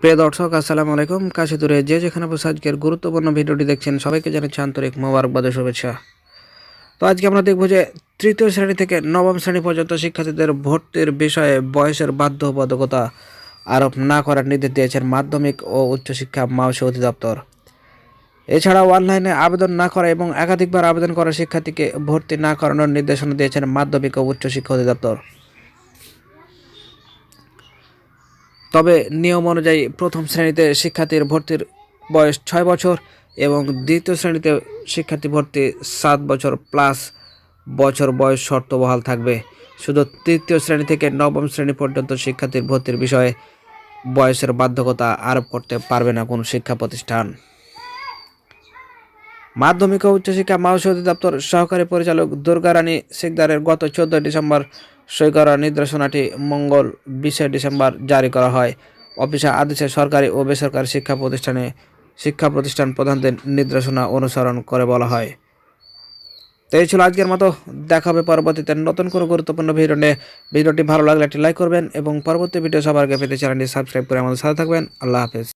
প্রিয় দর্শক, আসসালামু আলাইকুম। কাছে দূরে যে যেখানে বসে আজকের গুরুত্বপূর্ণ ভিডিওটি দেখছেন, সবাইকে জানাচ্ছি আন্তরিক মোবারকবাদ শুভেচ্ছা। তো আজকে আমরা দেখব যে তৃতীয় শ্রেণি থেকে নবম শ্রেণি পর্যন্ত শিক্ষার্থীদের ভর্তির বিষয়ে বয়সের বাধ্যবাধকতা আরোপ না করার নির্দেশ দিয়েছেন মাধ্যমিক ও উচ্চশিক্ষা মাউসী অধিদপ্তর। এছাড়াও অনলাইনে আবেদন না করা এবং একাধিকবার আবেদন করা শিক্ষার্থীকে ভর্তি না করানোর নির্দেশনা দিয়েছেন মাধ্যমিক ও উচ্চশিক্ষা অধিদপ্তর। তবে নিয়ম অনুযায়ী প্রথম শ্রেণীতে শিক্ষার্থীর ভর্তির বয়স ছয় বছর এবং দ্বিতীয় শ্রেণীতে শিক্ষার্থী ভর্তি সাত বছর প্লাস বছর বয়স শর্ত বহাল থাকবে। শুধু তৃতীয় শ্রেণি থেকে নবম শ্রেণি পর্যন্ত শিক্ষার্থীর ভর্তির বিষয়ে বয়সের বাধ্যকতা আরোপ করতে পারবে না কোনো শিক্ষা প্রতিষ্ঠান। মাধ্যমিক ও উচ্চশিক্ষা মাউসী অধিদপ্তর সহকারী পরিচালক দুর্গারানী সিকদারের গত চোদ্দ ডিসেম্বর সই করা নির্দেশনাটি মঙ্গল বিশে ডিসেম্বর জারি করা হয়। অফিসে আদেশে সরকারি ও বেসরকারি শিক্ষা প্রতিষ্ঠানে শিক্ষা প্রতিষ্ঠান প্রধানদের নির্দেশনা অনুসরণ করে বলা হয়। তো এই ছিল আজকের মতো। দেখা হবে পরবর্তীতে নতুন কোনো গুরুত্বপূর্ণ ভিডিও নিয়ে। ভিডিওটি ভালো লাগলে একটি লাইক করবেন এবং পরবর্তী ভিডিও সবার আগে পেতে চ্যানেলটি সাবস্ক্রাইব করে আমাদের সাথে থাকবেন। আল্লাহ হাফেজ।